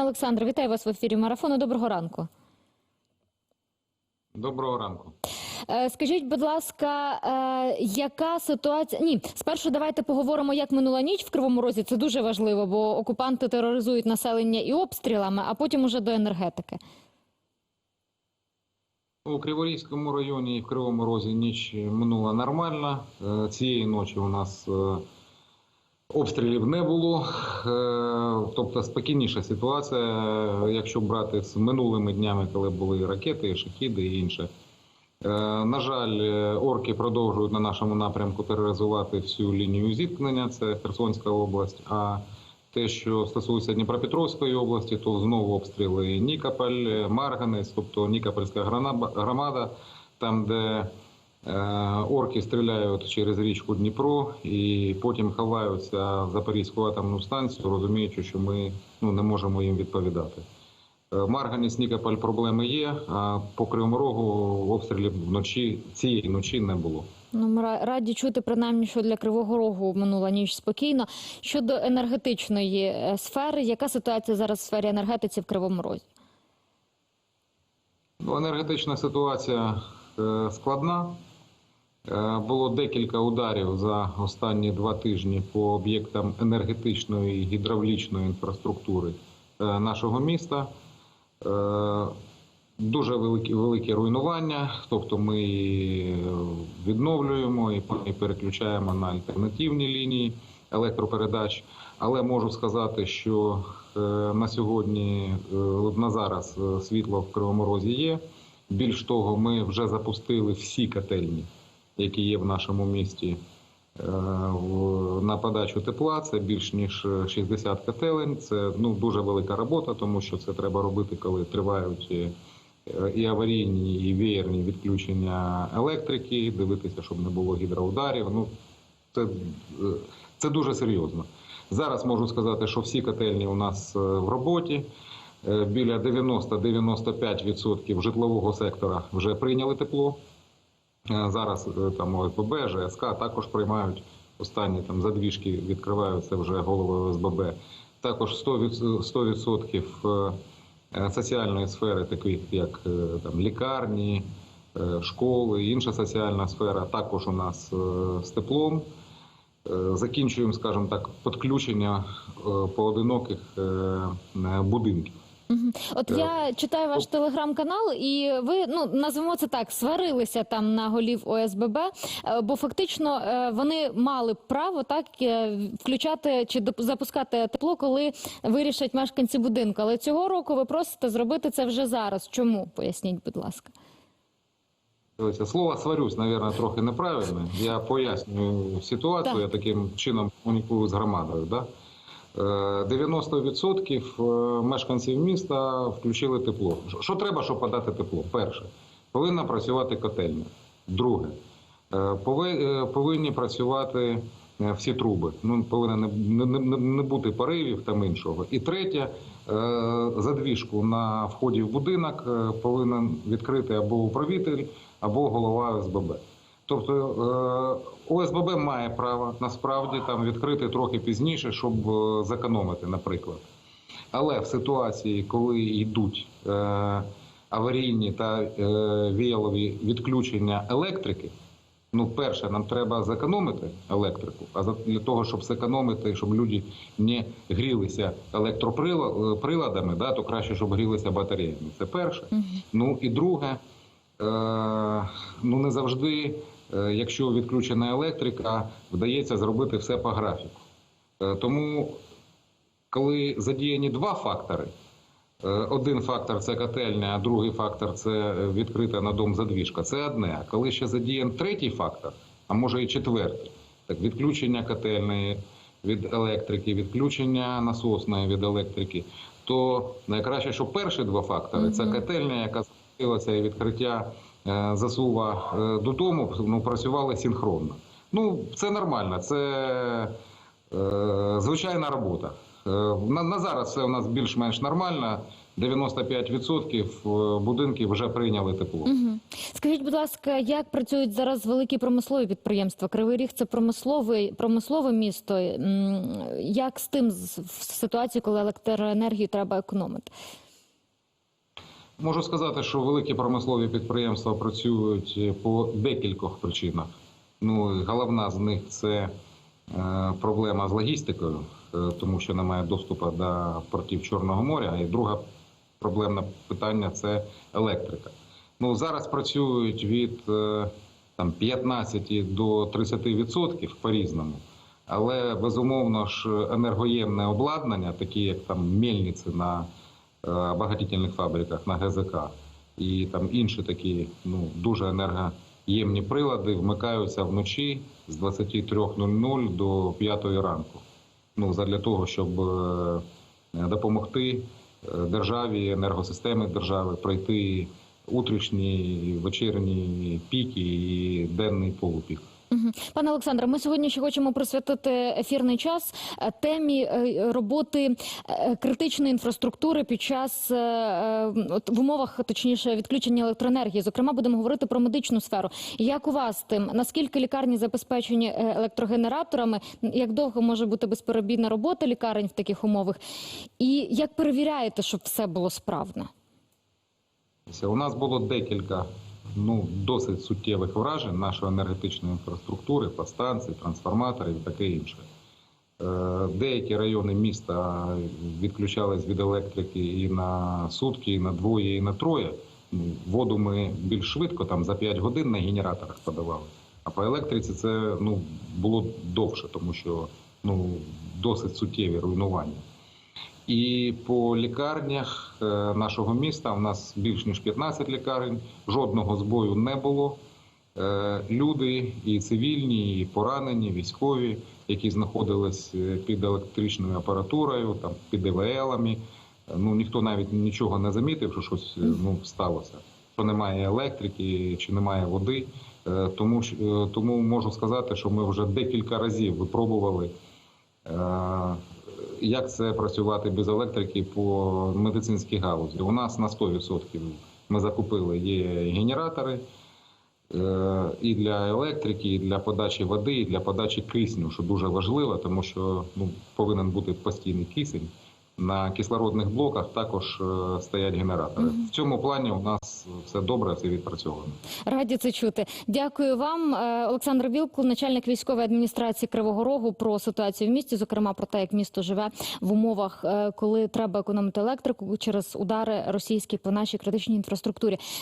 Пане Олександре, вітаю вас в ефірі марафону. Доброго ранку. Доброго ранку. Е, Скажіть, будь ласка, е, яка ситуація? Ні, спершу давайте поговоримо, як минула ніч в Кривому Розі. Це дуже важливо, бо окупанти тероризують населення і обстрілами, а потім уже до енергетики. У Криворізькому районі і в Кривому Розі ніч минула нормально. Е, Цієї ночі у нас обстрілів не було. Е, Тобто спокійніша ситуація, якщо брати з минулими днями, коли були ракети, шахіди і інше. Е, На жаль, е, орки продовжують на нашому напрямку тероризувати всю лінію зіткнення. Це Херсонська область. А те, що стосується Дніпропетровської області, то знову обстріли Нікополь, Марганець, тобто Нікопольська громада, там, де орки стріляють через річку Дніпро і потім ховаються в Запорізьку атомну станцію, розуміючи, що ми ну, не можемо їм відповідати. Е, Марганець, Нікополь проблеми є, а по Кривому Рогу обстрілів вночі цієї ночі не було. Ну, ми ра- раді чути принаймні, що для Кривого Рогу минула ніч спокійно. Щодо енергетичної е, сфери, яка ситуація зараз в сфері енергетиці в Кривому Розі? Ну, енергетична ситуація е, складна. Е, Було декілька ударів за останні два тижні по об'єктам енергетичної і гідравлічної інфраструктури е, нашого міста. Е, Дуже великі, велике руйнування, тобто ми відновлюємо і переключаємо на альтернативні лінії електропередач. Але можу сказати, що на сьогодні, на зараз світло в Кривому Розі є. Більш того, ми вже запустили всі котельні, які є в нашому місті е, на подачу тепла. Це більш ніж 60 котелень. Це ну, дуже велика робота, тому що це треба робити, коли тривають е, і аварійні, і веєрні відключення електрики, дивитися, щоб не було гідроударів. Ну, це, е, це дуже серйозно. Зараз можу сказати, що всі котельні у нас в роботі. Біля 90-95% житлового сектора вже прийняли тепло. Е, Зараз е, там ОСББ, ЖСК також приймають останні там задвіжки, відкриваються вже голови ОСББ. Також 100%, 100% е, соціальної сфери, таких як там лікарні, школи, інша соціальна сфера, також у нас з теплом. Закінчуємо, скажімо так, підключення е, поодиноких будинків. От я читаю ваш телеграм-канал, і ви ну назвемо це так, сварилися там на голів ОСББ, е, бо фактично е, вони мали право так е, включати чи запускати тепло, коли вирішать мешканці будинку. Але цього року ви просите зробити це вже зараз. Чому? Поясніть, будь ласка. Слово сварюсь, мабуть, трохи неправильне. Я пояснюю ситуацію, Так. я таким чином комунікую з громадою. Да? Е, 90% е, мешканців міста включили тепло. Що- треба, щоб подати тепло? Перше, повинна працювати котельня. Друге, е, пови- е, повинні працювати е, всі труби. Ну, повинно не, не, бути поривів там іншого. І третє, е, задвіжку на вході в будинок е, повинен відкрити або управитель, або голова ОСББ. Тобто е, ОСББ має право насправді там відкрити трохи пізніше, щоб е, зекономити, наприклад. Але в ситуації, коли йдуть е, аварійні та віялові відключення електрики, ну, перше, нам треба зекономити електрику. А для того, щоб зекономити, щоб люди не грілися електроприладами, да, то краще, щоб грілися батареями. Це перше. Ну і друге, ну не завжди, якщо відключена електрика, вдається зробити все по графіку. Е, тому, коли задіяні два фактори. Е, Один фактор це котельня, а другий фактор це е, відкрита на дом задвіжка. Це одне. А коли ще задіян третій фактор, а може і четвертий, так відключення котельної від електрики, відключення насосної від електрики, то найкраще, що перші два фактори це котельня, яка запустилася і відкриття е, засува е, додому, ну, працювали синхронно. Ну, це нормально, це е, звичайна робота. Е, На, на зараз це у нас більш-менш нормально. 95% будинків вже прийняли тепло. Угу. Скажіть, будь ласка, як працюють зараз великі промислові підприємства? Кривий Ріг це промисловий промислове місто. Як з тим в ситуації, коли електроенергію треба економити? Можу сказати, що великі промислові підприємства працюють по декількох причинах. Ну, головна з них це е, проблема з логістикою, е, тому що немає доступу до портів Чорного моря. І друге проблемне питання це електрика. Ну, зараз працюють від е, там, 15 до 30% по-різному. Але безумовно ж енергоємне обладнання, такі як там мельниці на е, обогатительних фабриках на ГЗК і там інші такі ну дуже енергоємні прилади вмикаються вночі з 23.00 до 5 ранку. Ну задля того, щоб е, допомогти е, державі, енергосистемі держави пройти утрішні, вечірні піки і денний полупік. Пане Олександре, ми сьогодні ще хочемо присвятити ефірний час е, темі е, роботи е, критичної інфраструктури під час в умовах, точніше, відключення електроенергії. Зокрема, будемо говорити про медичну сферу. Як у вас тим? Наскільки лікарні забезпечені електрогенераторами? Як довго може бути безперебійна робота лікарень в таких умовах? І як перевіряєте, щоб все було справно? У нас було декілька ну, досить суттєвих вражень нашої енергетичної інфраструктури, подстанцій, трансформаторів і таке інше. Е, Деякі райони міста відключались від електрики і на сутки, і на двоє, і на троє. Воду ми більш швидко, там за 5 годин на генераторах подавали. А по електриці це ну, було довше, тому що ну, досить суттєві руйнування. І по лікарнях е, нашого міста у нас більш ніж 15 лікарень, жодного збою не було. Е, Люди і цивільні, і поранені, військові, які знаходились е, під електричною апаратурою, там під ІВЛами. е, Ну ніхто навіть нічого не замітив, що щось ну сталося. Що немає електрики чи немає води. Тому тому можу сказати, що ми вже декілька разів випробували. Як це працювати без електрики по медицинській галузі. У нас на 100% ми закупили є генератори е, і для електрики, і для подачі води, і для подачі кисню, що дуже важливо, тому що ну, повинен бути постійний кисень. На кислородних блоках також е, стоять генератори. В цьому плані у нас все добре, все відпрацьовано. Раді це чути. Дякую вам, Е, Олександр Вілкул, начальник військової адміністрації Кривого Рогу, про ситуацію в місті, зокрема про те, як місто живе в умовах, е, коли треба економити електрику через удари російські по нашій критичній інфраструктурі.